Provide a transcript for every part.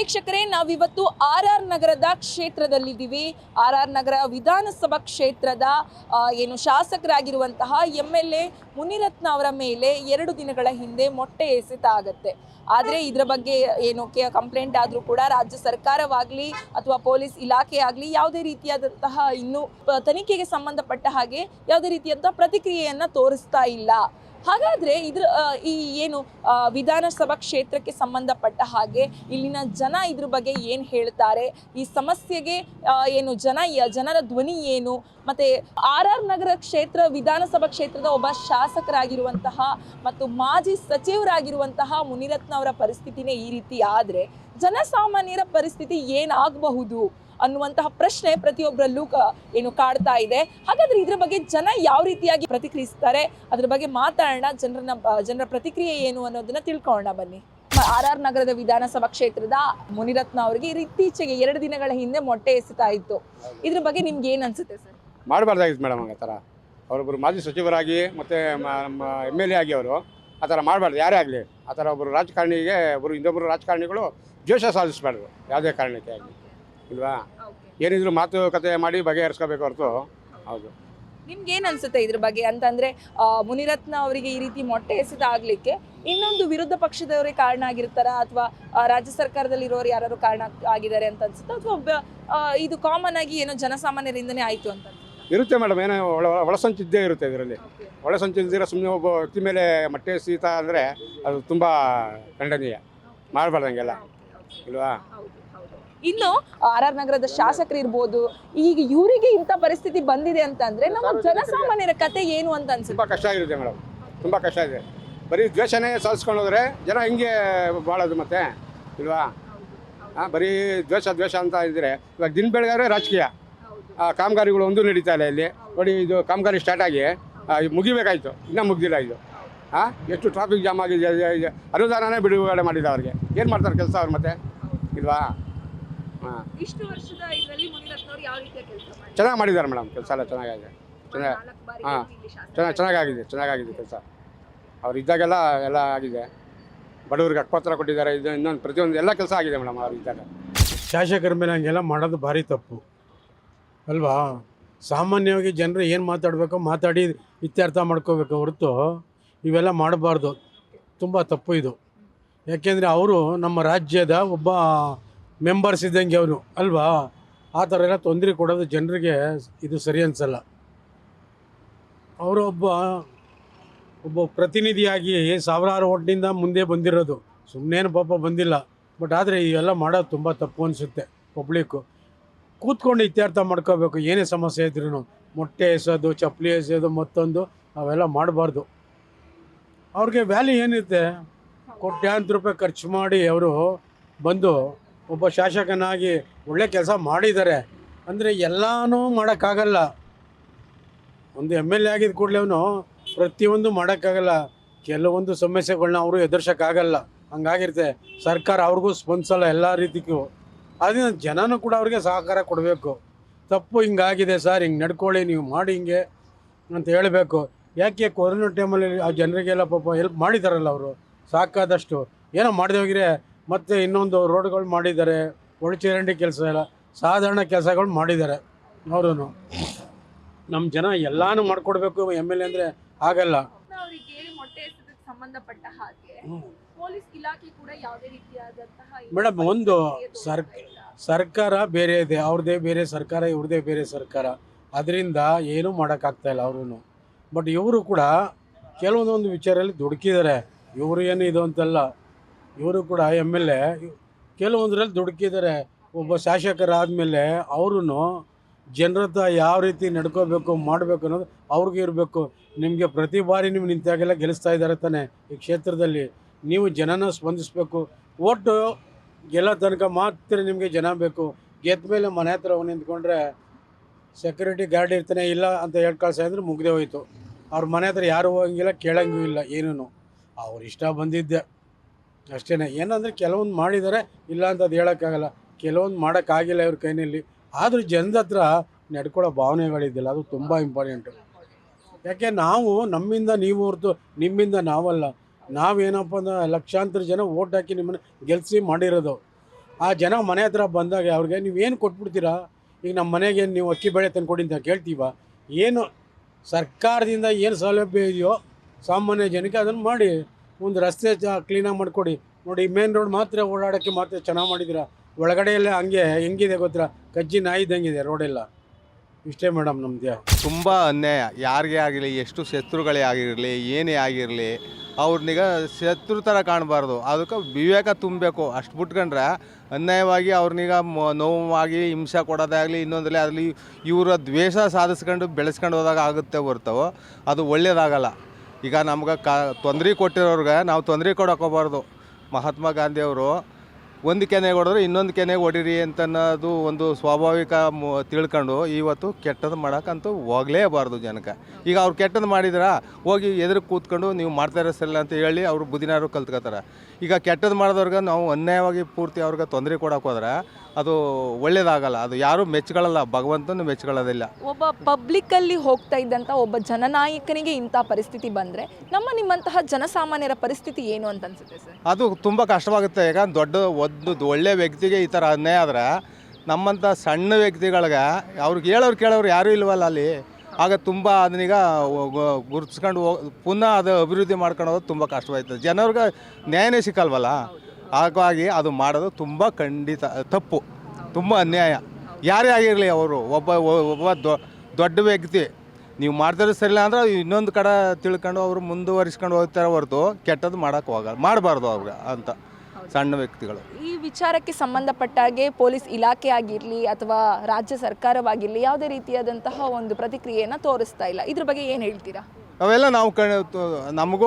ವೀಕ್ಷಕರೇ ನಾವಿವತ್ತು R R ನಗರದ ಕ್ಷೇತ್ರದಲ್ಲಿದ್ದೀವಿ. ಆರ್ ಆರ್ ನಗರ ವಿಧಾನಸಭಾ ಕ್ಷೇತ್ರದ ಏನು ಶಾಸಕರಾಗಿರುವಂತಹ ಎಂ ಎಲ್ ಎ ಮುನಿರತ್ನ ಅವರ ಮೇಲೆ ಎರಡು ದಿನಗಳ ಹಿಂದೆ ಮೊಟ್ಟೆ ಎಸೆತ ಆಗತ್ತೆ ಆದರೆ ಇದರ ಬಗ್ಗೆ ಏನು ಕಂಪ್ಲೇಂಟ್ ಆದರೂ ಕೂಡ ರಾಜ್ಯ ಸರ್ಕಾರವಾಗಲಿ ಅಥವಾ ಪೊಲೀಸ್ ಇಲಾಖೆ ಆಗಲಿ ಯಾವುದೇ ರೀತಿಯಾದಂತಹ ಇನ್ನು ತನಿಖೆಗೆ ಸಂಬಂಧಪಟ್ಟ ಹಾಗೆ ಯಾವುದೇ ರೀತಿಯಾದಂತಹ ಪ್ರತಿಕ್ರಿಯೆಯನ್ನು ತೋರಿಸ್ತಾ ಇಲ್ಲ. ಹಾಗಾದ್ರೆ ಇದ್ರ ಈ ಏನು ವಿಧಾನಸಭಾ ಕ್ಷೇತ್ರಕ್ಕೆ ಸಂಬಂಧಪಟ್ಟ ಹಾಗೆ ಇಲ್ಲಿನ ಜನ ಇದ್ರ ಬಗ್ಗೆ ಏನು ಹೇಳ್ತಾರೆ? ಈ ಸಮಸ್ಯೆಗೆ ಏನು ಜನ ಜನರ ಧ್ವನಿ ಏನು? ಮತ್ತೆ ಆರ್ ಆರ್ ನಗರ ಕ್ಷೇತ್ರ, ವಿಧಾನಸಭಾ ಕ್ಷೇತ್ರದ ಒಬ್ಬ ಶಾಸಕರಾಗಿರುವಂತಹ ಮತ್ತು ಮಾಜಿ ಸಚಿವರಾಗಿರುವಂತಹ ಮುನಿರತ್ನ ಅವರ ಪರಿಸ್ಥಿತಿನೇ ಈ ರೀತಿ ಆದ್ರೆ, ಜನಸಾಮಾನ್ಯರ ಪರಿಸ್ಥಿತಿ ಏನಾಗಬಹುದು ಅನ್ನುವಂತಹ ಪ್ರಶ್ನೆ ಪ್ರತಿಯೊಬ್ಬರಲ್ಲೂ ಏನು ಕಾಡ್ತಾ ಇದೆ. ಹಾಗಾದ್ರೆ ಇದ್ರ ಬಗ್ಗೆ ಜನ ಯಾವ ರೀತಿಯಾಗಿ ಪ್ರತಿಕ್ರಿಯಿಸ್ತಾರೆ? ಅದ್ರ ಬಗ್ಗೆ ಮಾತಾಡೋಣ. ಜನರನ್ನ ಜನರ ಪ್ರತಿಕ್ರಿಯೆ ಏನು ಅನ್ನೋದನ್ನ ತಿಳ್ಕೊಳ್ಳೋಣ ಬನ್ನಿ. ಆರ್ ಆರ್ ನಗರದ ವಿಧಾನಸಭಾ ಕ್ಷೇತ್ರದ ಮುನಿರತ್ನ ಅವರಿಗೆ ಇತ್ತೀಚೆಗೆ ಎರಡು ದಿನಗಳ ಹಿಂದೆ ಮೊಟ್ಟೆ ಎಸಿತಾ ಇತ್ತು. ಇದ್ರ ಬಗ್ಗೆ ನಿಮ್ಗೆ ಏನ್ ಅನ್ಸುತ್ತೆ ಸರ್? ಮಾಡಬಾರ್ದಾಗಿತ್ತು ಮೇಡಮ್ ಆ ಥರ. ಅವರೊಬ್ಬರು ಮಾಜಿ ಸಚಿವರಾಗಿ ಮತ್ತು ನಮ್ಮ ಎಂ ಎಲ್ ಎ ಆಗಿ ಅವರು ಆ ಥರ ಮಾಡಬಾರ್ದು. ಯಾರೇ ಆಗಲಿ ಆ ಥರ ಒಬ್ಬರು ರಾಜಕಾರಣಿಗೆ ಒಬ್ಬರು ಇನ್ನೊಬ್ಬರು ರಾಜಕಾರಣಿಗಳು ದ್ವೇಷ ಸಾಧಿಸಬಾರ್ದು ಯಾವುದೇ ಕಾರಣಕ್ಕೆ ಆಗಲಿ. ಇಲ್ವಾ? ಏನಿದ್ರು ಮಾತುಕತೆ ಮಾಡಿ ಬಗೆಹರಿಸ್ಕೋಬೇಕು ಹೊರತು. ಹೌದು. ನಿಮ್ಗೆ ಏನ್ ಅನ್ಸುತ್ತೆ ಇದ್ರ ಬಗ್ಗೆ? ಅಂತಂದ್ರೆ ಆ, ಮುನಿರತ್ನ ಅವರಿಗೆ ಈ ರೀತಿ ಮೊಟ್ಟೆ ಎಸೆತ ಆಗ್ಲಿಕ್ಕೆ ಇನ್ನೊಂದು ವಿರುದ್ಧ ಪಕ್ಷದವರೇ ಕಾರಣ ಆಗಿರ್ತಾರ? ಅಥವಾ ರಾಜ್ಯ ಸರ್ಕಾರದಲ್ಲಿ ಇರೋರು ಯಾರು ಕಾರಣ ಆಗಿದ್ದಾರೆ ಅಂತ ಅನ್ಸುತ್ತಾ? ಅಥವಾ ಇದು ಕಾಮನ್ ಆಗಿ ಏನೋ ಜನಸಾಮಾನ್ಯರಿಂದನೇ ಆಯ್ತು ಅಂತ ಅನ್ಸುತ್ತಾ? ಇರುತ್ತೆ ಮೇಡಮ್ ಏನೋ ಒಳ ಒಳಸಂಚು ಇದ್ದೇ ಇರುತ್ತೆ ಇದರಲ್ಲಿ. ಒಳಸಂಚಿದ್ದೀರ ಸುಮ್ಮನೆ ಒಬ್ಬ ವ್ಯಕ್ತಿ ಮೇಲೆ ಮೊಟ್ಟೆ ಸೀತ ಅಂದರೆ ಅದು ತುಂಬ ಖಂಡನೀಯ. ಮಾಡಬಾರ್ದಂಗೆಲ್ಲ. ಇಲ್ವಾ? ಇನ್ನು ಆರ್ ಆರ್ ನಗರದ ಶಾಸಕರು ಇರ್ಬೋದು ಈಗ ಇವರಿಗೆ ಇಂಥ ಪರಿಸ್ಥಿತಿ ಬಂದಿದೆ ಅಂತಂದ್ರೆ ನಮ್ಮ ಜನಸಾಮಾನ್ಯರ ಕತೆ ಏನು ಅಂತ ಅನ್ಸುತ್ತೆ? ತುಂಬಾ ಕಷ್ಟ ಆಗಿರುತ್ತೆ ಮೇಡಮ್. ತುಂಬಾ ಕಷ್ಟ ಇದೆ ಬರೀ ದ್ವೇಷನೇ ಸಾಧಿಸ್ಕೊಂಡು ಹೋದ್ರೆ ಜನ ಹಿಂಗೆ ಬಾಳೋದು ಮತ್ತೆ ಇಲ್ವಾ? ಹಾಂ ಬರೀ ದ್ವೇಷ ದ್ವೇಷ ಅಂತ ಇದ್ರೆ ಇವಾಗ ದಿನ ಬೆಳಗಾದ್ರೆ ರಾಜಕೀಯ. ಆ, ಕಾಮಗಾರಿಗಳು ಒಂದು ನಡೀತಾ ಇಲ್ಲ ಇಲ್ಲಿ. ನೋಡಿ ಇದು ಕಾಮಗಾರಿ ಸ್ಟಾರ್ಟ್ ಆಗಿ ಆ, ಇದು ಮುಗಿಬೇಕಾಯ್ತು. ಇನ್ನೂ ಮುಗ್ದಿಲ್ಲ ಇದು. ಹಾಂ ಎಷ್ಟು ಟ್ರಾಫಿಕ್ ಜಾಮ್ ಆಗಿದೆ ಇದು- ಇದು ಅನುದಾನನೇ ಬಿಡುಗಡೆ ಮಾಡಿಲ್ಲ ಅವ್ರಿಗೆ. ಏನು ಮಾಡ್ತಾರೆ ಕೆಲಸ ಅವ್ರು ಮತ್ತೆ? ಇಲ್ವಾ? ಇಷ್ಟು ವರ್ಷದ ಇದರಲ್ಲಿ ಮುನಿರತ್ನವ್ರು ಯಾವ ರೀತಿಯ ಕೆಲಸ ಮಾಡಿದ್ರು? ಚೆನ್ನಾಗಿ ಮಾಡಿದ್ದಾರೆ ಮೇಡಮ್ ಕೆಲಸ ಎಲ್ಲ ಚೆನ್ನಾಗಿದೆ. ಚೆನ್ನಾಗಿ ಹಾಂ. ಚೆನ್ನಾಗಿ ಚೆನ್ನಾಗಾಗಿದೆ ಚೆನ್ನಾಗಾಗಿದೆ ಕೆಲಸ. ಅವ್ರು ಇದ್ದಾಗೆಲ್ಲ ಎಲ್ಲ ಆಗಿದೆ. ಬಡವ್ರಿಗೆ ಅಟ್ಪತ್ರ ಕೊಟ್ಟಿದ್ದಾರೆ ಇದು ಇನ್ನೊಂದು ಪ್ರತಿಯೊಂದು ಎಲ್ಲ ಕೆಲಸ ಆಗಿದೆ ಮೇಡಮ್ ಅವ್ರು ಇದ್ದಾಗ. ಶಾಸಕರ ಮೇಲೆ ಹಂಗೆಲ್ಲ ಮಾಡೋದು ಭಾರಿ ತಪ್ಪು. ಅಲ್ವಾ? ಸಾಮಾನ್ಯವಾಗಿ ಜನರು ಏನು ಮಾತಾಡಬೇಕೋ ಮಾತಾಡಿ ಇತ್ಯರ್ಥ ಮಾಡ್ಕೋಬೇಕು ಹೊರತು ಇವೆಲ್ಲ ಮಾಡಬಾರ್ದು. ತುಂಬ ತಪ್ಪು ಇದು. ಯಾಕೆಂದರೆ ಅವರು ನಮ್ಮ ರಾಜ್ಯದ ಒಬ್ಬ ಮೆಂಬರ್ಸ್ ಇದ್ದಂಗೆ ಅವನು. ಅಲ್ವಾ? ಆ ಥರ ಎಲ್ಲ ತೊಂದರೆ ಕೊಡೋದು ಜನರಿಗೆ ಇದು ಸರಿ ಅನಿಸಲ್ಲ. ಅವರೊಬ್ಬ ಒಬ್ಬ ಪ್ರತಿನಿಧಿಯಾಗಿ ಸಾವಿರಾರು ಓಟ್ನಿಂದ ಮುಂದೆ ಬಂದಿರೋದು. ಸುಮ್ಮನೇನು ಪಾಪ ಬಂದಿಲ್ಲ. ಬಟ್ ಆದರೆ ಇವೆಲ್ಲ ಮಾಡೋದು ತುಂಬ ತಪ್ಪು ಅನಿಸುತ್ತೆ ಪಬ್ಲಿಕ್ಕು ಕೂತ್ಕೊಂಡು ಇತ್ಯರ್ಥ ಮಾಡ್ಕೋಬೇಕು. ಏನೇ ಸಮಸ್ಯೆ ಇದ್ರೂ ಮೊಟ್ಟೆ ಎಸೋದು, ಚಪ್ಪಲಿ ಎಸೆಯೋದು ಮತ್ತೊಂದು, ಅವೆಲ್ಲ ಮಾಡಬಾರ್ದು. ಅವ್ರಿಗೆ ವ್ಯಾಲ್ಯೂ ಏನಿರುತ್ತೆ? ಕೋಟ್ಯಾಂತರ ರೂಪಾಯಿ ಖರ್ಚು ಮಾಡಿ ಅವರು ಬಂದು ಒಬ್ಬ ಶಾಸಕನಾಗಿ ಒಳ್ಳೆ ಕೆಲಸ ಮಾಡಿದ್ದಾರೆ. ಅಂದರೆ ಎಲ್ಲನೂ ಮಾಡೋಕ್ಕಾಗಲ್ಲ. ಒಂದು ಎಂ ಎಲ್ ಎ ಆಗಿದ್ದ ಕೂಡಲೇ ಅವನು ಪ್ರತಿಯೊಂದು ಮಾಡೋಕ್ಕಾಗಲ್ಲ. ಕೆಲವೊಂದು ಸಮಸ್ಯೆಗಳನ್ನ ಅವರು ಎದುರ್ಸೋಕ್ಕಾಗಲ್ಲ. ಹಂಗಾಗಿರುತ್ತೆ. ಸರ್ಕಾರ ಅವ್ರಿಗೂ ಸ್ಪಂದಿಸಲ್ಲ ಎಲ್ಲ ರೀತಿಗೂ. ಅದರಿಂದ ಜನನೂ ಕೂಡ ಅವ್ರಿಗೆ ಸಹಕಾರ ಕೊಡಬೇಕು. ತಪ್ಪು ಹಿಂಗಾಗಿದೆ ಸರ್, ಹಿಂಗೆ ನಡ್ಕೊಳ್ಳಿ, ನೀವು ಮಾಡಿ ಹಿಂಗೆ ಅಂತ ಹೇಳಬೇಕು. ಯಾಕೆ ಕೊರೋನಾ ಟೈಮಲ್ಲಿ ಆ ಜನರಿಗೆಲ್ಲ ಪಾಪ ಹೆಲ್ಪ್ ಮಾಡಿದಾರಲ್ಲ ಅವರು? ಸಾಕಾದಷ್ಟು. ಏನೋ ಮಾಡದೆ ಹೋಗಿರೆ ಮತ್ತೆ ಇನ್ನೊಂದು ರೋಡ್ಗಳು ಮಾಡಿದ್ದಾರೆ ಒಳಚರಂಡಿ ಕೆಲಸ ಎಲ್ಲ ಸಾಧಾರಣ ಕೆಲಸಗಳು ಮಾಡಿದ್ದಾರೆ. ಅವರು ನಮ್ಮ ಜನ ಎಲ್ಲಾನು ಮಾಡಿಕೊಡ್ಬೇಕು ಎಂ ಎಲ್ ಎ ಅಂದರೆ ಆಗಲ್ಲ ಸಂಬಂಧಪಟ್ಟ ಹಾಗೆ ಪೊಲೀಸ್ ಇಲಾಖೆ ಕೂಡ ಯಾವುದೇ ರೀತಿಯಾದಂತಹ ಮೇಡಮ್ ಒಂದು ಸರ್ ಸರ್ಕಾರ ಬೇರೆ ಇದೆ ಅವ್ರದ್ದೇ ಬೇರೆ ಸರ್ಕಾರ ಇವ್ರದ್ದೇ ಬೇರೆ ಸರ್ಕಾರ. ಅದರಿಂದ ಏನೂ ಮಾಡೋಕ್ಕಾಗ್ತಾ ಇಲ್ಲ ಅವರು ಬಟ್ ಇವರು ಕೂಡ ಕೆಲವೊಂದೊಂದು ವಿಚಾರದಲ್ಲಿ ದುಡುಕಿದ್ದಾರೆ. ಇವರು ಏನು ಇದು ಅಂತಲ್ಲ. ಇವರು ಕೂಡ ಎಂ ಎಲ್ ಎ. ಕೆಲವೊಂದರಲ್ಲಿ ದುಡುಕಿದ್ದಾರೆ. ಒಬ್ಬ ಶಾಸಕರಾದಮೇಲೆ ಅವರು ಜನರ ಹತ್ರ ಯಾವ ರೀತಿ ನಡ್ಕೋಬೇಕು, ಮಾಡಬೇಕು ಅನ್ನೋದು ಅವ್ರಿಗೆ ಇರಬೇಕು. ನಿಮಗೆ ಪ್ರತಿ ಬಾರಿ ನೀವು ನಿಂತಾಗೆಲ್ಲ ಗೆಲ್ಲಿಸ್ತಾ ಇದ್ದಾರೆ ತಾನೆ ಈ ಕ್ಷೇತ್ರದಲ್ಲಿ. ನೀವು ಜನನ ಸ್ಪಂದಿಸಬೇಕು. ಒಟ್ಟು ಗೆಲ್ಲೋ ತನಕ ಮಾತ್ರ ನಿಮಗೆ ಜನ ಬೇಕು. ಗೆದ್ದ ಮೇಲೆ ಮನೆ ಹತ್ರ ಹೋಗಿ ನಿಂತ್ಕೊಂಡ್ರೆ ಸೆಕ್ಯೂರಿಟಿ ಗಾರ್ಡ್ ಇರ್ತಾನೆ, ಇಲ್ಲ ಅಂತ ಹೇಳಿ ಕಳ್ಸ ಅಂದ್ರೆ ಮುಗ್ದೇ ಹೋಯಿತು. ಅವ್ರ ಮನೆ ಹತ್ರ ಯಾರು ಹೋಗಂಗಿಲ್ಲ, ಕೇಳಂಗೂ ಇಲ್ಲ ಏನೂ ಅವ್ರ ಇಷ್ಟ ಬಂದಿದ್ದೆ. ಅಷ್ಟೇ ಏನಂದರೆ ಕೆಲವೊಂದು ಮಾಡಿದ್ದಾರೆ ಇಲ್ಲ ಅಂತ ಅದು ಹೇಳೋಕ್ಕಾಗಲ್ಲ. ಕೆಲವೊಂದು ಮಾಡೋಕ್ಕಾಗಿಲ್ಲ ಇವ್ರ ಕೈನಲ್ಲಿ. ಆದರೂ ಜನದ ಹತ್ರ ನಡ್ಕೊಳ್ಳೋ ಭಾವನೆಗಳಿದ್ದಿಲ್ಲ. ಅದು ತುಂಬ ಇಂಪಾರ್ಟೆಂಟು ಯಾಕೆ, ನಾವು ನಮ್ಮಿಂದ ನೀವು ಹೊರತು ನಿಮ್ಮಿಂದ ನಾವಲ್ಲ. ನಾವೇನಪ್ಪ ಅಂದ್ರೆ ಲಕ್ಷಾಂತರ ಜನ ಓಟ್ ಹಾಕಿ ನಿಮ್ಮನ್ನು ಗೆಲ್ಲಿಸಿ ಮಾಡಿರೋದು. ಆ ಜನ ಮನೆ ಹತ್ರ ಬಂದಾಗ ಅವ್ರಿಗೆ ನೀವು ಏನು ಕೊಟ್ಬಿಡ್ತೀರಾ? ಈಗ ನಮ್ಮ ಮನೆಗೆ ನೀವು ಅಕ್ಕಿ ಬೆಳೆ ತಂದುಕೊಡಿ ಅಂತ ಕೇಳ್ತೀವ? ಏನು ಸರ್ಕಾರದಿಂದ ಏನು ಸೌಲಭ್ಯ ಇದೆಯೋ, ಸಾಮಾನ್ಯ ಜನಕ್ಕೆ ಅದನ್ನು ಮಾಡಿ. ಒಂದು ರಸ್ತೆ ಕ್ಲೀನಾಗಿ ಮಾಡಿಕೊಡಿ. ನೋಡಿ ಮೇನ್ ರೋಡ್ ಮಾತ್ರ ಓಡಾಡೋಕ್ಕೆ ಮಾತ್ರ ಚೆನ್ನಾಗಿ ಮಾಡಿದ್ದೀರಾ? ಒಳಗಡೆ ಎಲ್ಲ ಹಂಗೆ ಹೆಂಗಿದೆ ಗೊತ್ತಿರ ಕಜ್ಜಿ ನಾಯಿದ್ದಂಗಿದೆ ರೋಡೆಲ್ಲ ಇಷ್ಟೇ ಮೇಡಮ್ ನಮ್ಮದು ತುಂಬ ಅನ್ಯಾಯ. ಯಾರಿಗೇ ಆಗಿರಲಿ, ಎಷ್ಟು ಶತ್ರುಗಳೇ ಆಗಿರಲಿ, ಏನೇ ಆಗಿರಲಿ ಅವ್ರನ್ನೀಗ ಶತ್ರು ಥರ ಕಾಣಬಾರ್ದು. ಅದಕ್ಕೆ ವಿವೇಕ ತುಂಬಬೇಕು. ಅಷ್ಟು ಬಿಟ್ಕೊಂಡ್ರೆ ಅನ್ಯಾಯವಾಗಿ ಅವ್ರನ್ನೀಗ ನೋವಾಗಿ ಹಿಂಸೆ ಕೊಡೋದಾಗಲಿ ಇನ್ನೊಂದರಲ್ಲಿ ಅದರಲ್ಲಿ ಇವರ ದ್ವೇಷ ಸಾಧಿಸ್ಕೊಂಡು ಬೆಳೆಸ್ಕೊಂಡು ಹೋದಾಗ ಆಗುತ್ತೆ ಹೊರ್ತವೋ ಅದು ಒಳ್ಳೇದಾಗಲ್ಲ. ಈಗ ನಮ್ಗೆ ಕ ತೊಂದರೆ ಕೊಟ್ಟಿರೋರ್ಗೆ ನಾವು ತೊಂದರೆ ಕೊಡೋಕೋಬಾರ್ದು ಮಹಾತ್ಮ ಗಾಂಧಿಯವರು ಒಂದು ಕೆನೆಗೆ ಹೊಡೆದ್ರೆ ಇನ್ನೊಂದು ಕೆನೆಗೆ ಹೊಡೀರಿ ಅಂತ ಅನ್ನೋದು ಒಂದು ಸ್ವಾಭಾವಿಕ ಮು- ತಿಳ್ಕೊಂಡು ಇವತ್ತು ಕೆಟ್ಟದ್ದು ಮಾಡೋಕ್ಕಂತೂ ಹೋಗಲೇಬಾರ್ದು ಜನಕ್ಕೆ ಈಗ ಅವ್ರು ಕೆಟ್ಟದ್ದು ಮಾಡಿದ್ರೆ, ಹೋಗಿ ಎದುರು ಕೂತ್ಕೊಂಡು ನೀವು ಮಾಡ್ತಾ ಇರೋ ಸರಿಲ್ಲ ಅಂತ ಹೇಳಿ ಅವರು ಬುದ್ಧಿನಾರು ಕಲ್ತ್ಕೋತಾರೆ. ಈಗ ಕೆಟ್ಟದ್ದು ಮಾಡಿದವ್ರಿಗೆ ನಾವು ಅನ್ಯಾಯವಾಗಿ ಪೂರ್ತಿ ಅವ್ರಿಗೆ ತೊಂದರೆ ಕೊಡೋಕೆ ಹೋದ್ರೆ ಅದು ಒಳ್ಳೇದಾಗಲ್ಲ. ಅದು ಯಾರೂ ಮೆಚ್ಕೊಳ್ಳಲ್ಲ ಭಗವಂತನ ಮೆಚ್ಕೊಳ್ಳೋದಿಲ್ಲ ಒಬ್ಬ ಪಬ್ಲಿಕ್ ಅಲ್ಲಿ ಹೋಗ್ತಾ ಇದ್ದಂತ ಒಬ್ಬ ಜನನಾಯಕನಿಗೆ ಇಂಥ ಪರಿಸ್ಥಿತಿ ಬಂದ್ರೆ ನಮ್ಮ ನಿಮ್ಮಂತಹ ಜನಸಾಮಾನ್ಯರ ಪರಿಸ್ಥಿತಿ ಏನು ಅಂತ ಅನ್ಸುತ್ತೆ ಸರ್? ಅದು ತುಂಬ ಕಷ್ಟವಾಗುತ್ತೆ. ಈಗ ದೊಡ್ಡ ಒಂದು ಒಳ್ಳೆ ವ್ಯಕ್ತಿಗೆ ಈ ಥರ ಅನ್ಯಾಯ ಆದ್ರೆ ನಮ್ಮಂಥ ಸಣ್ಣ ವ್ಯಕ್ತಿಗಳಿಗೆ ಅವ್ರಿಗೆ ಹೇಳೋರು ಕೇಳೋರು ಯಾರೂ ಇಲ್ವಲ್ಲ ಅಲ್ಲಿ. ಆಗ ತುಂಬ ಅದನ್ನೀಗ ಗುರುತಿಸ್ಕೊಂಡು ಹೋಗಿ ಪುನಃ ಅದು ಅಭಿವೃದ್ಧಿ ಮಾಡ್ಕೊಂಡು ಹೋಗೋದು ತುಂಬ ಕಷ್ಟವಾಯ್ತದೆ. ಜನರಿಗೆ ನ್ಯಾಯನೇ ಸಿಕ್ಕಲ್ವಲ್ಲ? ಹಾಗಾಗಿ ಅದು ಮಾಡೋದು ತುಂಬ ಖಂಡಿತ ತಪ್ಪು ತುಂಬ ಅನ್ಯಾಯ. ಯಾರೇ ಆಗಿರಲಿ ಅವರು ಒಬ್ಬ ಒಬ್ಬ ದೊಡ್ಡ ವ್ಯಕ್ತಿ ನೀವು ಮಾಡ್ತಾರೆ ಸರಿಲ್ಲ ಅಂದ್ರೆ ಇನ್ನೊಂದು ಕಡೆ ತಿಳ್ಕೊಂಡು ಅವರು ಮುಂದುವರಿಸ್ಕೊಂಡು ಹೋಗ್ತಾರೆ ಹೊರತು ಕೆಟ್ಟದ್ದು ಮಾಡೋಕ್ಕೆ ಹೋಗಲ್ಲ ಮಾಡಬಾರ್ದು ಅವ್ರಿಗೆ ಅಂತ ಸಣ್ಣ ವ್ಯಕ್ತಿಗಳು. ಈ ವಿಚಾರಕ್ಕೆ ಸಂಬಂಧಪಟ್ಟ ಹಾಗೆ ಪೊಲೀಸ್ ಇಲಾಖೆ ಆಗಿರಲಿ ಅಥವಾ ರಾಜ್ಯ ಸರ್ಕಾರವಾಗಿರಲಿ ಯಾವುದೇ ರೀತಿಯಾದಂತಹ ಒಂದು ಪ್ರತಿಕ್ರಿಯೆಯನ್ನು ತೋರಿಸ್ತಾ ಇಲ್ಲ. ಇದ್ರ ಬಗ್ಗೆ ಏನು ಹೇಳ್ತೀರಾ? ಅವೆಲ್ಲ ನಾವು ಕ ನಮಗೂ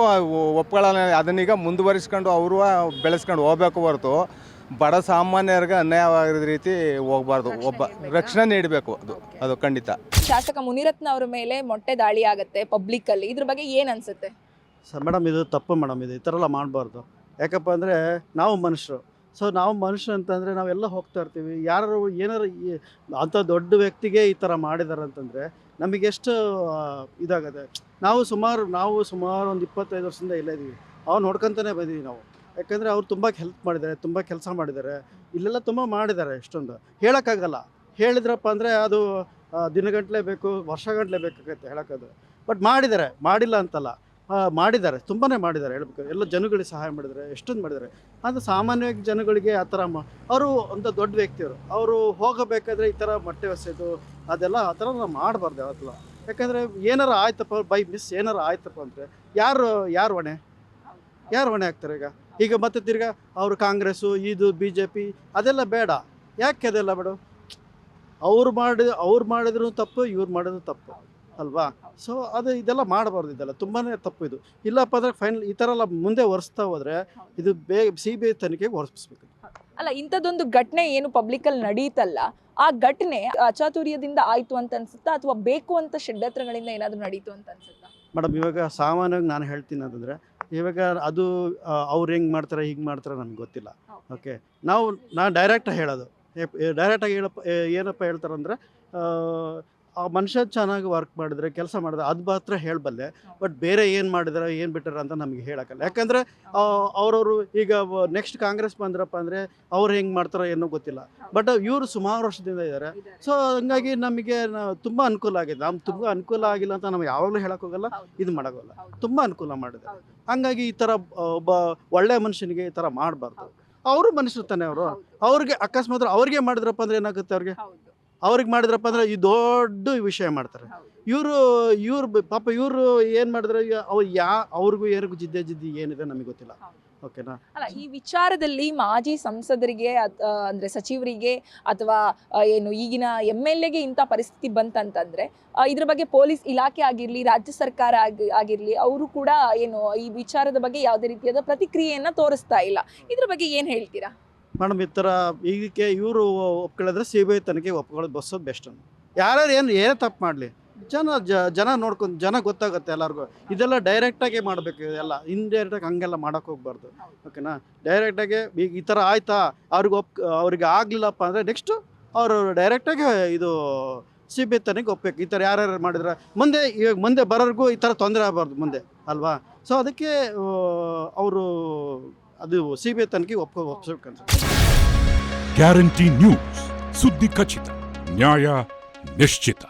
ಒಪ್ಕೊಳ್ಳೋಣ ಅದನ್ನೀಗ ಮುಂದುವರಿಸ್ಕೊಂಡು ಅವರು ಬೆಳೆಸ್ಕೊಂಡು ಹೋಗ್ಬೇಕು ಹೊರತು ಬಡ ಸಾಮಾನ್ಯರಿಗೆ ಅನ್ಯಾಯವಾಗಿರೋ ರೀತಿ ಹೋಗ್ಬಾರ್ದು. ಒಬ್ಬ ರಕ್ಷಣೆ ನೀಡಬೇಕು ಅದು. ಅದು ಖಂಡಿತ. ಶಾಸಕ ಮುನಿರತ್ನ ಅವರ ಮೇಲೆ ಮೊಟ್ಟೆ ದಾಳಿ ಆಗುತ್ತೆ ಪಬ್ಲಿಕ್ ಅಲ್ಲಿ ಇದ್ರ ಬಗ್ಗೆ ಏನು ಅನ್ಸುತ್ತೆ? ಸರ್ ಮೇಡಮ್ ಇದು ತಪ್ಪು ಮೇಡಮ್. ಇದು ಈ ಥರ ಎಲ್ಲ ಮಾಡಬಾರ್ದು. ಯಾಕಪ್ಪ ಅಂದರೆ ನಾವು ಮನುಷ್ಯರು. ಸೊ ನಾವು ಮನುಷ್ಯರು ಅಂತಂದರೆ ನಾವೆಲ್ಲ ಹೋಗ್ತಾ ಇರ್ತೀವಿ. ಯಾರು ಏನಾರು ಅಂಥ ದೊಡ್ಡ ವ್ಯಕ್ತಿಗೆ ಈ ಥರ ಮಾಡಿದ್ದಾರೆ ಅಂತಂದರೆ ನಮಗೆಷ್ಟು ಎಷ್ಟು ಇದಾಗುತ್ತೆ. ನಾವು ಸುಮಾರು ನಾವು ಸುಮಾರು ಒಂದು ಇಪ್ಪತ್ತೈದು ವರ್ಷದಿಂದ ಇಲ್ಲೇ ಇದ್ದೀವಿ ಅವ್ನು ನೋಡ್ಕೊತಾನೆ ಬಂದೀವಿ ನಾವು. ಯಾಕಂದರೆ ಅವ್ರು ತುಂಬ ಹೆಲ್ಪ್ ಮಾಡಿದ್ದಾರೆ, ತುಂಬ ಕೆಲಸ ಮಾಡಿದ್ದಾರೆ. ಇಲ್ಲೆಲ್ಲ ತುಂಬ ಮಾಡಿದ್ದಾರೆ ಎಷ್ಟೊಂದು. ಹೇಳೋಕ್ಕಾಗಲ್ಲ. ಹೇಳಿದ್ರಪ್ಪ ಅಂದರೆ ಅದು ದಿನಗಂಟ್ಲೇ ಬೇಕು ವರ್ಷಗಟ್ಟಲೆ ಬೇಕಾಗತ್ತೆ ಹೇಳೋಕ್ಕಾದ್ರೆ. ಬಟ್ ಮಾಡಿದ್ದಾರೆ, ಮಾಡಿಲ್ಲ ಅಂತಲ್ಲ. ಮಾಡಿದ್ದಾರೆ ತುಂಬಾ ಮಾಡಿದ್ದಾರೆ, ಹೇಳ್ಬೇಕು. ಎಲ್ಲ ಜನಗಳಿಗೆ ಸಹಾಯ ಮಾಡಿದ್ದಾರೆ, ಎಷ್ಟೊಂದು ಮಾಡಿದ್ದಾರೆ. ಅದು ಸಾಮಾನ್ಯವಾಗಿ ಜನಗಳಿಗೆ ಆ ಥರ ಮಾ, ಅವರು ಒಂದು ದೊಡ್ಡ ವ್ಯಕ್ತಿಯವರು, ಅವರು ಹೋಗಬೇಕಾದ್ರೆ ಈ ಥರ ಮೊಟ್ಟೆ ಎಸೆದು ಅದೆಲ್ಲ ಆ ಥರ ನಾವು ಮಾಡಬಾರ್ದು ಯಾವತ್ತಲ್ಲ ಯಾಕಂದರೆ ಏನಾರ ಆಯ್ತಪ್ಪ, ಬೈ ಮಿಸ್ ಏನಾರ ಆಯ್ತಪ್ಪ ಅಂದರೆ, ಯಾರು ಯಾರು ಹೊಣೆ? ಯಾರು ಹೊಣೆ ಆಗ್ತಾರೆ ಈಗ? ಈಗ ಮತ್ತೆ ತಿರ್ಗಾ ಅವರು ಕಾಂಗ್ರೆಸ್ಸು ಇದು ಬಿ ಜೆ ಪಿ ಅದೆಲ್ಲ ಬೇಡ. ಯಾಕೆ ಅದೆಲ್ಲ ಬೇಡ? ಅವ್ರು ಮಾಡಿದ, ಅವ್ರು ಮಾಡಿದ್ರು ತಪ್ಪು, ಇವ್ರು ಮಾಡಿದ್ರು ತಪ್ಪು. ಅಲ್ವಾ? ಸೊ ಅದು ಇದೆಲ್ಲ ಮಾಡಬಾರ್ದು ಇದೆಲ್ಲ ತುಂಬಾ ತಪ್ಪು ಇದು. ಇಲ್ಲಪ್ಪ ಅಂದರೆ ಫೈನಲ್ ಈ ಥರ ಎಲ್ಲ ಮುಂದೆ ಒರೆಸ್ತಾ ಹೋದ್ರೆ ಇದು ಬೇಗ ಸಿ ಬಿ ಐ ತನಿಖೆಗೆ ಒರೆಸ್ಬೇಕು ಅಲ್ಲ ಇಂಥದ್ದೊಂದು ಘಟನೆ ಏನು ಪಬ್ಲಿಕ್ ಅಲ್ಲಿ ನಡೀತಲ್ಲ ಆ ಘಟನೆ ಅಚಾತುರ್ಯದಿಂದ ಆಯ್ತು ಅಂತ ಅನ್ಸುತ್ತಾ? ಅಥವಾ ಬೇಕು ಅಂತ ಷಡ್ಯತ್ರಗಳಿಂದ ಏನಾದರೂ ನಡೀತು ಅಂತ ಅನ್ಸುತ್ತಾ? ಮೇಡಮ್ ಇವಾಗ ಸಾಮಾನ್ಯವಾಗಿ ನಾನು ಹೇಳ್ತೀನಿ ಅಂತಂದರೆ ಇವಾಗ ಅದು ಅವ್ರು ಹೆಂಗೆ ಮಾಡ್ತಾರೆ ಹೀಗೆ ಮಾಡ್ತಾರೆ ನನಗೆ ಗೊತ್ತಿಲ್ಲ. ಓಕೆ ನಾವು ನಾನು ಡೈರೆಕ್ಟಾಗಿ ಹೇಳೋದು. ಡೈರೆಕ್ಟಾಗಿ ಹೇಳಪ್ಪ ಏನಪ್ಪ ಹೇಳ್ತಾರಂದ್ರೆ ಆ ಮನುಷ್ಯ ಚೆನ್ನಾಗಿ ವರ್ಕ್ ಮಾಡಿದ್ರೆ, ಕೆಲಸ ಮಾಡಿದ್ರೆ ಅದು ಮಾತ್ರ ಹೇಳಬಲ್ಲೆ ಬಟ್ ಬೇರೆ ಏನು ಮಾಡಿದಾರೆ, ಏನು ಬಿಟ್ಟಾರ ಅಂತ ನಮಗೆ ಹೇಳೋಕ್ಕಲ್ಲ. ಯಾಕಂದರೆ ಅವರವರು ಈಗ ನೆಕ್ಸ್ಟ್ ಕಾಂಗ್ರೆಸ್ ಬಂದ್ರಪ್ಪ ಅಂದರೆ ಅವ್ರು ಹೆಂಗೆ ಮಾಡ್ತಾರೋ ಏನೋ ಗೊತ್ತಿಲ್ಲ. ಬಟ್ ಇವರು ಸುಮಾರು ವರ್ಷದಿಂದ ಇದ್ದಾರೆ ಸೊ ಹಂಗಾಗಿ ನಮಗೆ ತುಂಬ ಅನುಕೂಲ ಆಗಿದೆ. ನಮ್ಗೆ ತುಂಬ ಅನುಕೂಲ ಆಗಿಲ್ಲ ಅಂತ ನಾವು ಯಾವಾಗಲೂ ಹೇಳೋಕ್ಕೋಗಲ್ಲ ಇದು ಮಾಡೋಕ್ಕಲ್ಲ ತುಂಬ ಅನುಕೂಲ ಮಾಡಿದೆ ಹಂಗಾಗಿ ಈ ಥರ ಒಬ್ಬ ಒಳ್ಳೆಯ ಮನುಷ್ಯನಿಗೆ ಈ ಥರ ಮಾಡಬಾರ್ದು. ಅವರು ಮನುಷ್ಯರು ತಾನೆ ಅವರು. ಅವ್ರಿಗೆ ಅಕಸ್ಮಾತ್ ಅವ್ರಿಗೆ ಮಾಡಿದ್ರಪ್ಪ ಅಂದ್ರೆ ಏನಾಗುತ್ತೆ ಅವ್ರಿಗೆ? ಅವ್ರಿಗೆ ಮಾಡಿದ್ರಪ್ಪ ಅಂದ್ರೆ ಈ ದೊಡ್ಡ ವಿಷಯ ಮಾಡ್ತಾರೆ. ಇವರು ಇವ್ರು ಪಾಪ ಇವರು ಏನು ಮಾಡಿದ್ರೆ ಅವ್ರು ಯಾ ಅವ್ರಿಗೂ ಏನಿಗೂ ಜಿದ್ದೆ ಜಿದ್ದಿ ಏನಿದೆ ನಮಗೆ ಗೊತ್ತಿಲ್ಲ. ಓಕೆನಾ? ಅಲ್ಲ ಈ ವಿಚಾರದಲ್ಲಿ ಮಾಜಿ ಸಂಸದರಿಗೆ ಅಂದ್ರೆ ಸಚಿವರಿಗೆ ಅಥವಾ ಏನು ಈಗಿನ ಎಂ ಎಲ್ ಎಗೆ ಇಂಥ ಪರಿಸ್ಥಿತಿ ಬಂತಂತಂದ್ರೆ ಇದ್ರ ಬಗ್ಗೆ ಪೊಲೀಸ್ ಇಲಾಖೆ ಆಗಿರ್ಲಿ ರಾಜ್ಯ ಸರ್ಕಾರ ಆಗಿ ಆಗಿರ್ಲಿ ಅವರು ಕೂಡ ಏನು ಈ ವಿಚಾರದ ಬಗ್ಗೆ ಯಾವುದೇ ರೀತಿಯಾದ ಪ್ರತಿಕ್ರಿಯೆಯನ್ನ ತೋರಿಸ್ತಾ ಇಲ್ಲ. ಇದ್ರ ಬಗ್ಗೆ ಏನ್ ಹೇಳ್ತೀರಾ? ಮೇಡಮ್, ಈ ಥರ ಇದಕ್ಕೆ ಇವರು ಒಪ್ಕೊಳ್ಳಿದ್ರೆ ಸಿ ಬಿ ಐ ತನಿಖೆ ಒಪ್ಕೊಳ್ಳೋದು ಬಸ್ಸೋದು ಬೆಸ್ಟ್ ಯಾರ್ಯಾರು ಏನು, ಏನೇ ತಪ್ಪು ಮಾಡಲಿ, ಜನ ಜನ ನೋಡ್ಕೊಂಡು ಜನ ಗೊತ್ತಾಗುತ್ತೆ ಎಲ್ಲರಿಗೂ. ಇದೆಲ್ಲ ಡೈರೆಕ್ಟಾಗಿ ಮಾಡಬೇಕು ಇದೆಲ್ಲ. ಇನ್ಡೈರೆಕ್ಟಾಗಿ ಹಂಗೆಲ್ಲ ಮಾಡೋಕೆ ಹೋಗ್ಬಾರ್ದು. ಓಕೆನಾ ಡೈರೆಕ್ಟಾಗಿ ಈಗ ಈ ಥರ ಆಯ್ತಾ? ಅವ್ರಿಗೆ ಒಪ್ ಅವ್ರಿಗೆ ಆಗಲಿಲ್ಲಪ್ಪ ಅಂದರೆ ನೆಕ್ಸ್ಟು ಅವರು ಡೈರೆಕ್ಟಾಗಿ ಇದು ಸಿ ಬಿ ಐ ತನಿಖೆ ಒಪ್ಪಬೇಕು ಈ ಥರ ಯಾರ್ಯಾರು ಮಾಡಿದ್ರೆ? ಮುಂದೆ, ಇವಾಗ ಮುಂದೆ ಬರೋರ್ಗೂ ಈ ಥರ ತೊಂದರೆ ಆಗಬಾರ್ದು ಮುಂದೆ, ಅಲ್ವಾ? ಸೊ ಅದಕ್ಕೆ ಅವರು ಅದು ಸಿ ಬಿ ಐ ತನಿಖೆ ಒಪ್ಸಬೇಕಂತ ಗ್ಯಾರಂಟಿ ನ್ಯೂಸ್ ಸುದ್ದಿ ಖಚಿತ. ನ್ಯಾಯ ನಿಶ್ಚಿತ.